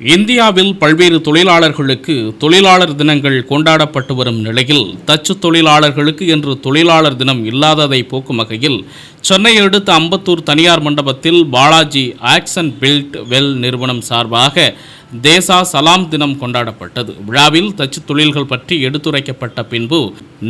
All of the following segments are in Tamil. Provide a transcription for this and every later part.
இந்தியாவில் பல்வேறு தொழிலாளர்களுக்கு தொழிலாளர் தினங்கள் கொண்டாடப்பட்டு வரும் நிலையில் தச்சு தொழிலாளர்களுக்கு என்று தொழிலாளர் தினம் இல்லாததை போக்கும் வகையில் சென்னை அடுத்த அம்பத்தூர் தனியார் மண்டபத்தில் பாலாஜி ஆக்சன் பில்ட் வெல் நிறுவனம் சார்பாக தேசா சலாம் தினம் கொண்டாடப்பட்டது. விழாவில் தச்சு தொழில்கள் பற்றி எடுத்துரைக்கப்பட்ட பின்பு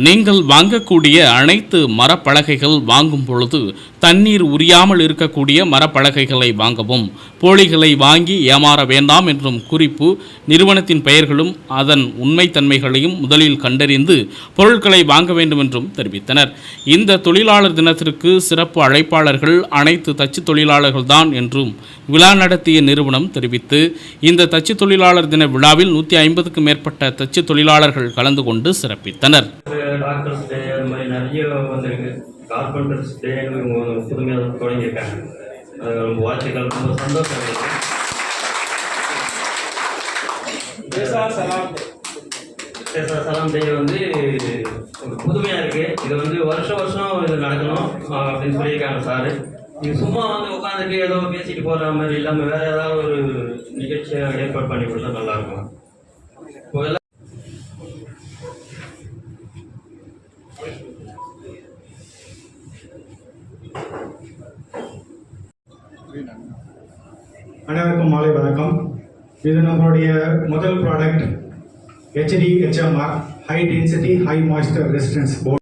நீங்கள் வாங்கக்கூடிய அனைத்து மரப்பலகைகள் வாங்கும் பொழுது தண்ணீர் உரியாமல் இருக்கக்கூடிய மரப்பலகைகளை வாங்கவும் போலிகளை வாங்கி ஏமாற வேண்டாம் என்றும் குறிப்பு நிறுவனத்தின் பெயர்களும் அதன் உண்மைத்தன்மைகளையும் முதலில் கண்டறிந்து பொருட்களை வாங்க வேண்டும் என்றும் தெரிவித்தனர். இந்த தொழிலாளர் தினத்திற்கு சிறப்பு அழைப்பாளர்கள் அனைத்து தச்சு தொழிலாளர்கள் தான் என்றும் விழா நடத்திய நிறுவனம் தெரிவித்து இந்த தச்சு தொழிலாளர் தின விழாவில் நூற்றி ஐம்பதுக்கும் மேற்பட்ட தச்சு தொழிலாளர்கள் கலந்து கொண்டு சிறப்பித்தனர். கார்பெண்டர்ஸ் டே புதுமையாக தொடங்கியிருக்காங்க. ரொம்ப வாழ்த்துக்கள். ரொம்ப சந்தோஷம். இருக்கு சலாம் டே வந்து புதுமையாக இருக்கு. இது வந்து வருஷம் வருஷம் இது நடக்கணும் அப்படின்னு சொல்லியிருக்காங்க சார். இது சும்மா வந்து உட்காந்துட்டு ஏதோ பேசிட்டு போகிற மாதிரி இல்லாமல் வேற ஏதாவது ஒரு நிகழ்ச்சியை ஏற்பாடு பண்ணி கொடுத்தா நல்லா இருக்கும் இப்போ எல்லாம் அனைவருக்கும் மாலை வணக்கம். இது நம்மளுடைய முதல் product HD HMR high density high moisture resistance board